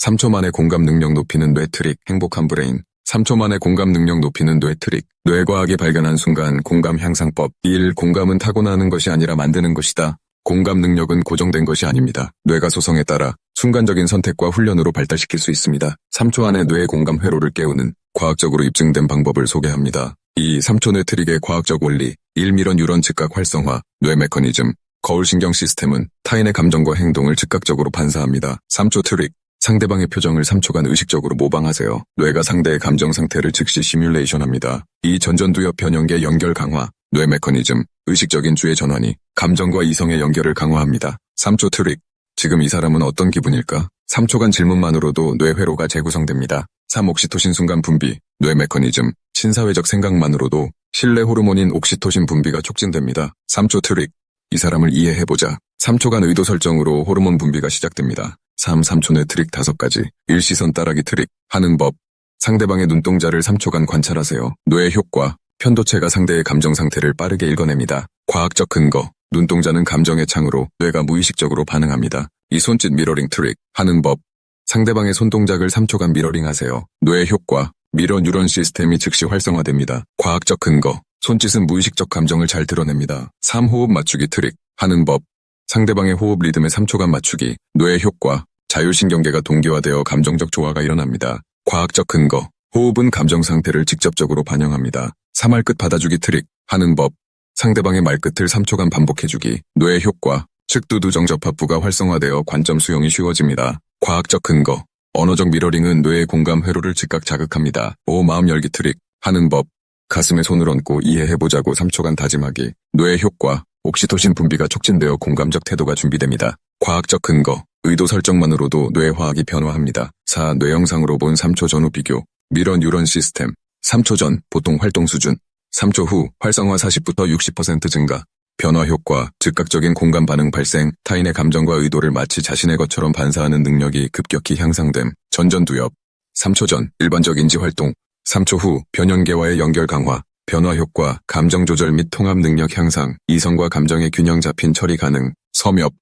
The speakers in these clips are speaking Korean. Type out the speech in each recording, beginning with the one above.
3초 만에 공감 능력 높이는 뇌 트릭, 행복한 브레인. 3초 만에 공감 능력 높이는 뇌 트릭. 뇌과학이 발견한 순간 공감 향상법. 1. 공감은 타고나는 것이 아니라 만드는 것이다. 공감 능력은 고정된 것이 아닙니다. 뇌가 소성에 따라 순간적인 선택과 훈련으로 발달시킬 수 있습니다. 3초 안에 뇌의 공감 회로를 깨우는 과학적으로 입증된 방법을 소개합니다. 2. 3초 뇌 트릭의 과학적 원리. 1 미런 유런 즉각 활성화, 뇌 메커니즘. 거울신경 시스템은 타인의 감정과 행동을 즉각적으로 반사합니다. 3초 트릭. 상대방의 표정을 3초간 의식적으로 모방하세요. 뇌가 상대의 감정 상태를 즉시 시뮬레이션합니다. 이 전전두엽 변형계 연결 강화, 뇌 메커니즘, 의식적인 주의 전환이 감정과 이성의 연결을 강화합니다. 3초 트릭. 지금 이 사람은 어떤 기분일까? 3초간 질문만으로도 뇌 회로가 재구성됩니다. 3. 옥시토신 순간 분비, 뇌 메커니즘, 신사회적 생각만으로도 신뢰 호르몬인 옥시토신 분비가 촉진됩니다. 3초 트릭. 이 사람을 이해해보자. 3초간 의도 설정으로 호르몬 분비가 시작됩니다. 3. 3초 내 트릭 5가지. 일시선 따라기 트릭. 하는 법. 상대방의 눈동자를 3초간 관찰하세요. 뇌의 효과. 편도체가 상대의 감정 상태를 빠르게 읽어냅니다. 과학적 근거. 눈동자는 감정의 창으로 뇌가 무의식적으로 반응합니다. 이 손짓 미러링 트릭. 하는 법. 상대방의 손동작을 3초간 미러링 하세요. 뇌의 효과. 미러 뉴런 시스템이 즉시 활성화됩니다. 과학적 근거. 손짓은 무의식적 감정을 잘 드러냅니다. 3. 호흡 맞추기 트릭. 하는 법. 상대방의 호흡 리듬에 3초간 맞추기. 뇌의 효과. 자율신경계가 동기화되어 감정적 조화가 일어납니다. 과학적 근거. 호흡은 감정 상태를 직접적으로 반영합니다. 3할 끝 받아주기 트릭. 하는 법. 상대방의 말끝을 3초간 반복해주기. 뇌의 효과. 측두두 정 접합부가 활성화되어 관점 수용이 쉬워집니다. 과학적 근거. 언어적 미러링은 뇌의 공감 회로를 즉각 자극합니다. 5. 마음 열기 트릭. 하는 법. 가슴에 손을 얹고 이해해보자고 3초간 다짐하기. 뇌의 효과. 옥시토신 분비가 촉진되어 공감적 태도가 준비됩니다. 과학적 근거. 의도 설정만으로도 뇌 화학이 변화합니다. 4. 뇌영상으로 본 3초 전후 비교. 미러 뉴런 시스템. 3초 전 보통 활동 수준. 3초 후 활성화 40부터 60% 증가. 변화 효과, 즉각적인 공감 반응 발생, 타인의 감정과 의도를 마치 자신의 것처럼 반사하는 능력이 급격히 향상됨. 전전두엽. 3초 전 일반적 인지 활동. 3초 후 변형계와의 연결 강화. 변화 효과, 감정 조절 및 통합 능력 향상, 이성과 감정의 균형 잡힌 처리 가능, 섬엽.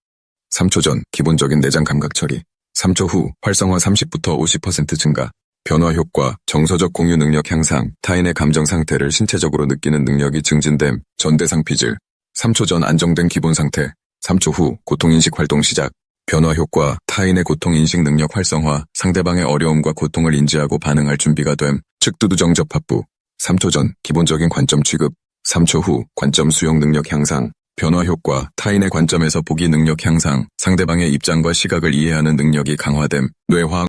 3초 전 기본적인 내장 감각 처리. 3초 후 활성화 30부터 50% 증가. 변화 효과, 정서적 공유 능력 향상, 타인의 감정 상태를 신체적으로 느끼는 능력이 증진됨, 전대상 피질. 3초 전 안정된 기본 상태. 3초 후 고통인식 활동 시작. 변화 효과, 타인의 고통인식 능력 활성화, 상대방의 어려움과 고통을 인지하고 반응할 준비가 됨, 측두두 정접 합부. 3초 전 기본적인 관점 취급, 3초 후 관점 수용 능력 향상, 변화 효과, 타인의 관점에서 보기 능력 향상, 상대방의 입장과 시각을 이해하는 능력이 강화됨, 뇌화학